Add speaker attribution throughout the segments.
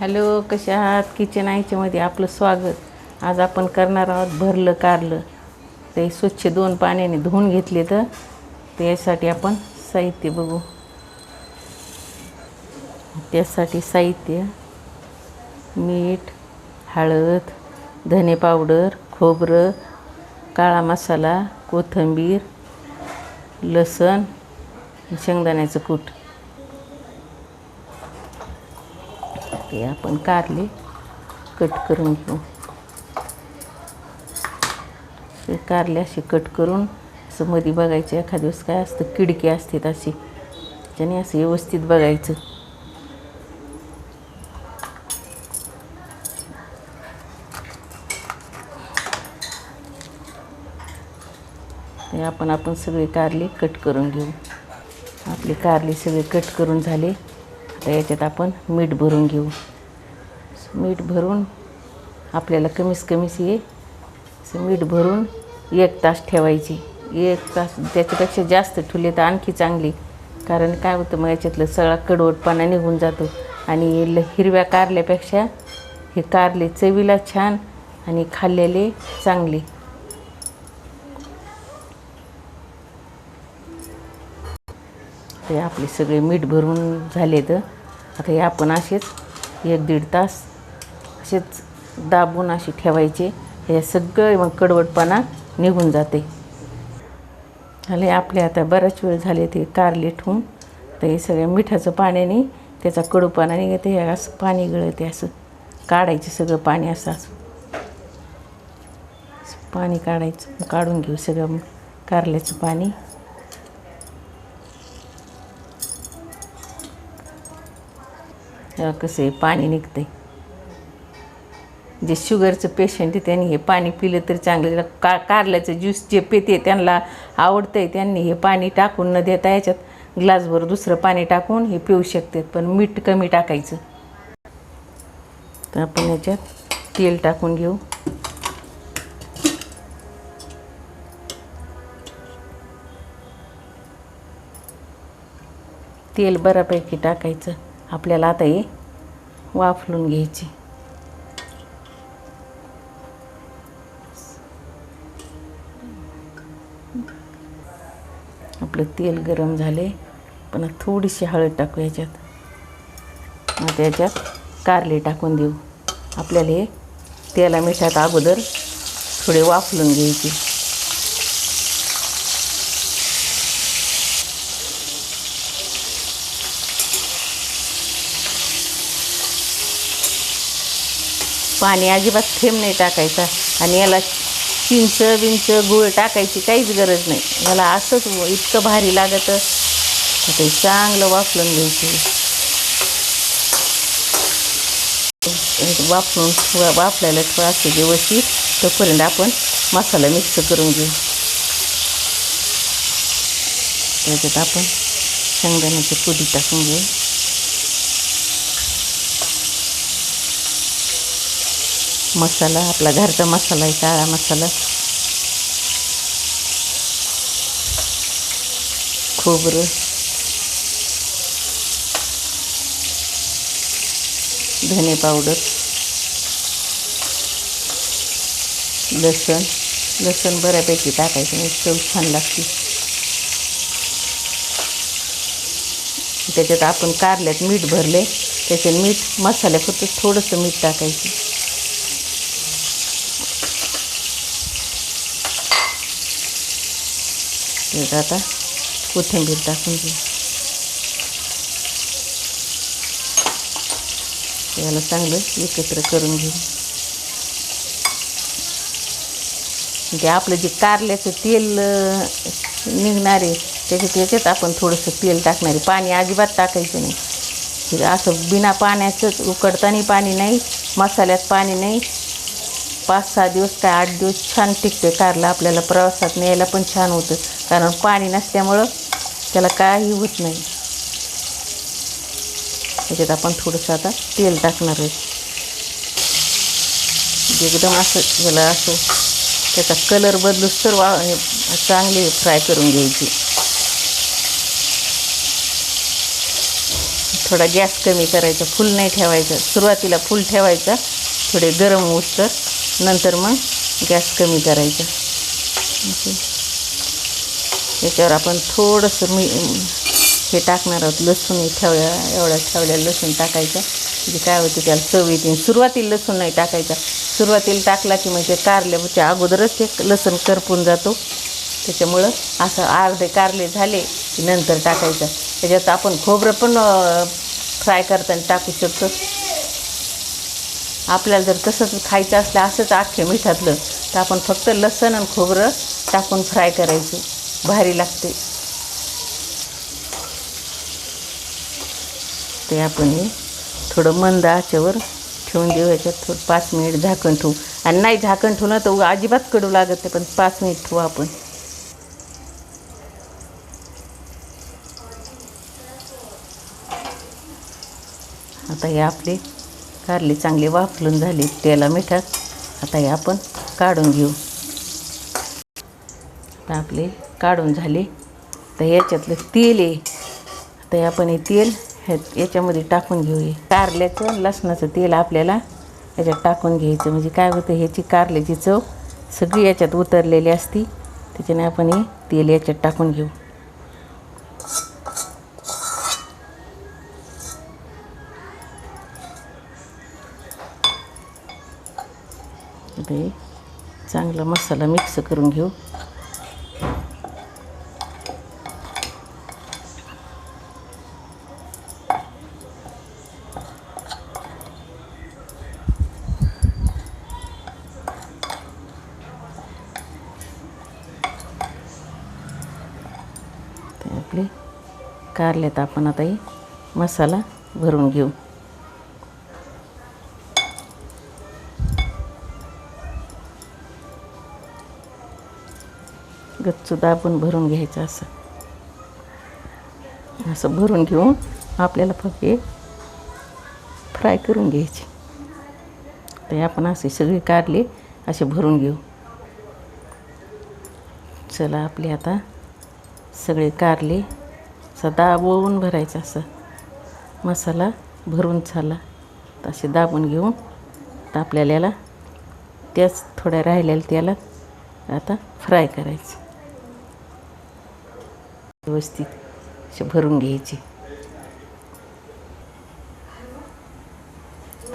Speaker 1: Hello कशा आहात? Kitchen आयच्यामध्ये आपलं स्वागत. आज आपण करणार आहोत भरलं कारलं. ते स्वच्छ दोन पाण्याने धुवून घेतले तर त्यासाठी आपण साहित्य बघू. त्यासाठी साहित्य मीठ हळद धने पावडर खोबरं काळा मसाला कोथिंबीर लसण शेंगदाण्याचं कूट. ते आपण कारले कट करून घेऊ. ते कारले असे कट करून असं मध्ये बघायचं एखाद दिवस काय असतं किडकी असतात अशी त्याने असं व्यवस्थित बघायचं. ते आपण आपण सगळे कारले कट करून घेऊ. आपले कारले सगळे कट करून झाले. तर याच्यात आपण मीठ भरून घेऊ. मीठ भरून आपल्याला कमीच कमीच ये मीठ भरून एक तास ठेवायची. एक तास त्याच्यापेक्षा जास्त ठुले तर आणखी चांगली. कारण काय होतं मग याच्यातलं सगळा कडवटपणा निघून जातो. आणि ल हिरव्या कारल्यापेक्षा हे कारले चवीला छान आणि खाल्लेले चांगले. ते आपले सगळे मीठ भरून झाले तर आता हे आपण असेच एक दीड तास असेच दाबून असे ठेवायचे. हे सगळे मग कडवटपणा निघून जाते. झाले आपले आता बराच वेळ झाले ते कारले ठेवून. तर हे सगळ्या मिठाचं पाण्याने त्याचा कडूपणा निघते हे असं पाणी गळते असं काढायचं सगळं पाणी असं असं. असं पाणी काढायचं काढून घेऊ सगळं कारल्याचं पाणी. तेव्हा कसं आहे पाणी निघते जे शुगरचं पेशंट आहे त्यांनी हे पाणी पिलं तरी चांगलं का कारल्याचं ज्यूस जे पिते त्यांना आवडतं आहे त्यांनी हे पाणी टाकून न देता याच्यात ग्लासभर दुसरं पाणी टाकून हे पिऊ शकतात. पण मीठ कमी टाकायचं. तर आपण याच्यात तेल टाकून घेऊ. तेल बऱ्यापैकी टाकायचं. आपल्याला आता हे वाफलून घ्यायची. आपलं तेल गरम झाले पण थोडीशी हळद टाकू याच्यात. मग त्याच्यात कारले टाकून देऊ. आपल्याला हे तेला मिठात अगोदर थोडे वाफलून घ्यायचे. पाणी अजिबात थेंब नाही टाकायचा. आणि याला चिंच बिंच गुळ टाकायची काहीच गरज नाही. याला असंच इतकं भारी लागतं. ते चांगलं वाफलून घ्यायचं. वाफलून वा- वाफलायला थोडं असं व्यवस्थित तोपर्यंत आपण मसाला मिक्स करून घेऊ. त्याच्यात आपण शेंगदाण्याची पुडी टाकून घेऊ. मसाला आपला घरचा मसाला आहे काळा मसाला. खोबरं. धने पावडर. लसण. लसण बऱ्यापैकी टाकायचं म्हणजे चव छान लागते. त्याच्यात आपण कारल्यात मीठ भरले त्याच्यात मीठ मसाल्यापुरतं थोडंसं मीठ टाकायचं. त्यात आता कोथिंबीर टाकून घेऊ याला चांगलं एकत्र करून घेऊ। म्हणजे आपलं जे कारल्याचं तेल निघणारे निघणार आहे त्याच्यात याच्यात आपण थोडंसं तेल टाकणार आहे. पाणी अजिबात टाकायचं नाही. असं बिना पाण्याचंच उकडताना पाणी नाही मसाल्यात पाणी नाही. पाच सहा दिवस काय आठ दिवस छान टिकते कारला आपल्याला प्रवासात न्यायला पण छान होतं. कारण पाणी नसल्यामुळं त्याला काही होत नाही. त्याच्यात आपण थोडंसं आता तेल टाकणार आहे. म्हणजे एकदम असं याला असं त्याचा कलर बदलून सर्व चांगले चांगली फ्राय करून घ्यायची. थोडा गॅस कमी करायचा फुल नाही ठेवायचा. सुरुवातीला फुल ठेवायचा. थोडे गरम होऊस्तर नंतर मग गॅस कमी करायचा. याच्यावर आपण थोडंसं मी हे टाकणार आहोत लसूण ठेवल्या एवढा ठेवल्या लसूण टाकायचा. म्हणजे काय होते त्याला चव येते. सुरुवातीला लसूण नाही टाकायचा. सुरुवातीला टाकला की म्हणजे कारल्याच्या अगोदरच ते लसूण करपून जातो. त्याच्यामुळं असं अर्धे कारले झाले की नंतर टाकायचं. त्याच्यात आपण खोबरं पण फ्राय करताना टाकू शकतो. आपल्याला जर तसंच खायचं असलं असंच अख्खे मिठातलं तर आपण फक्त लसण आणि खोबरं टाकून फ्राय करायचं. भारी लागते. ते आपण हे थोडं मंद आचेवर ठेवून देऊ. याच्यात थोडं पाच मिनिट झाकण ठेवू. आणि नाही झाकण ठेवलं तर अजिबात कडू लागत नाही पण पाच मिनिट ठेवू आपण. आता हे आपले कारले चांगले वाफलून झाले तेला मिठात आता हे आपण काढून घेऊ. आता आपले काढून झाले. तर याच्यातलं तेल आहे. आता हे आपण हे तेल हे याच्यामध्ये टाकून घेऊ कारल्याचं लसणाचं तेल आपल्याला याच्यात टाकून घ्यायचं. म्हणजे काय होतं ह्याची कारल्याची चव सगळी याच्यात उतरलेली असती. त्याच्याने आपण हे तेल याच्यात टाकून घेऊ. आता चांगला मसाला मिक्स करून घेऊ. ते आपले कारल्यात आपण आता मसाला भरून घेऊ. गच्चू दाबून भरून घ्यायचं असं. असं भरून घेऊन आपल्याला फक्त फ्राय करून घ्यायचे. ते आपण असे सगळे काढले असे भरून घेऊ. चला आपले आता सगळे कारले असं दाबवून भरायचं असं. मसाला भरून झाला. तसे असे दाबून घेऊन तर आपल्याला त्याच थोड्या राहिलेल्या त्याला आता फ्राय करायचं. व्यवस्थित असे भरून घ्यायचे.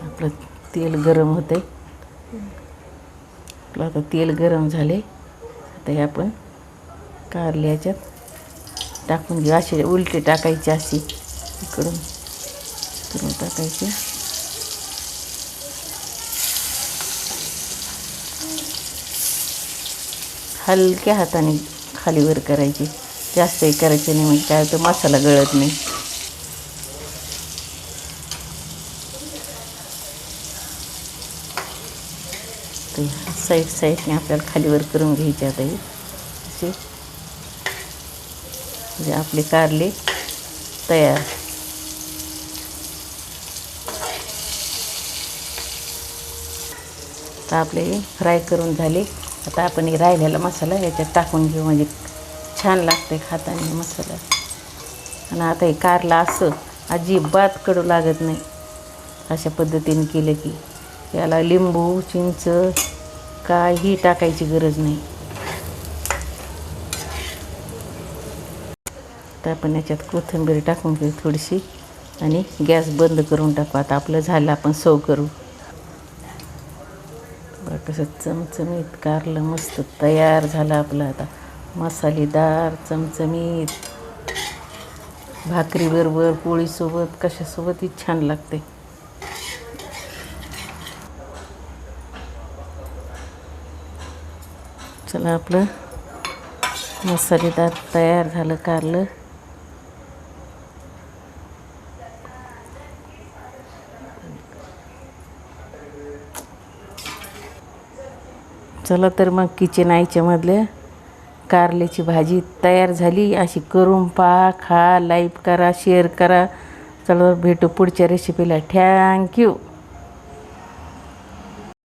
Speaker 1: आपलं तेल गरम होते आपलं आता तेल गरम झाले आता हे आपण कारल्याच्यात टाकून घेऊ. असे उलटे टाकायचे अशी इकडून इकडून टाकायचे. हलक्या हाताने खालीवर करायची. जास्तही करायचे नाही म्हणजे काय होतं मसाला गळत नाही. ते साईड साईडने आपल्याला खालीवर करून घ्यायचे आता हे. असे. म्हणजे आपले कारले तयार. तर आपले फ्राय करून झाले. आता आपण राहिलेला मसाला याच्यात टाकून घेऊ म्हणजे छान लागते खाताना मसाला. आणि आता हे कारला असं अजिबात कडू लागत नाही. अशा पद्धतीने केलं की याला लिंबू चिंच काही टाकायची गरज नाही. तर आपण याच्यात कोथिंबीर टाकून घेऊ थोडीशी आणि गॅस बंद करून टाकू. आता आपलं झालं आपण सव करू. कसं चमचमीत कारलं मस्त तयार झालं आपलं आता. मसालेदार चमचमीत भाकरीबरोबर पोळीसोबत कशासोबतही छान लागते. चला आपलं मसालेदार तयार झालं कारलं. चला तर मग किचन आईच्यामधल्या कारल्याची भाजी तयार झाली. अशी करून पहा खा लाईक करा शेअर करा. चला भेटू पुढच्या रेसिपीला थँक्यू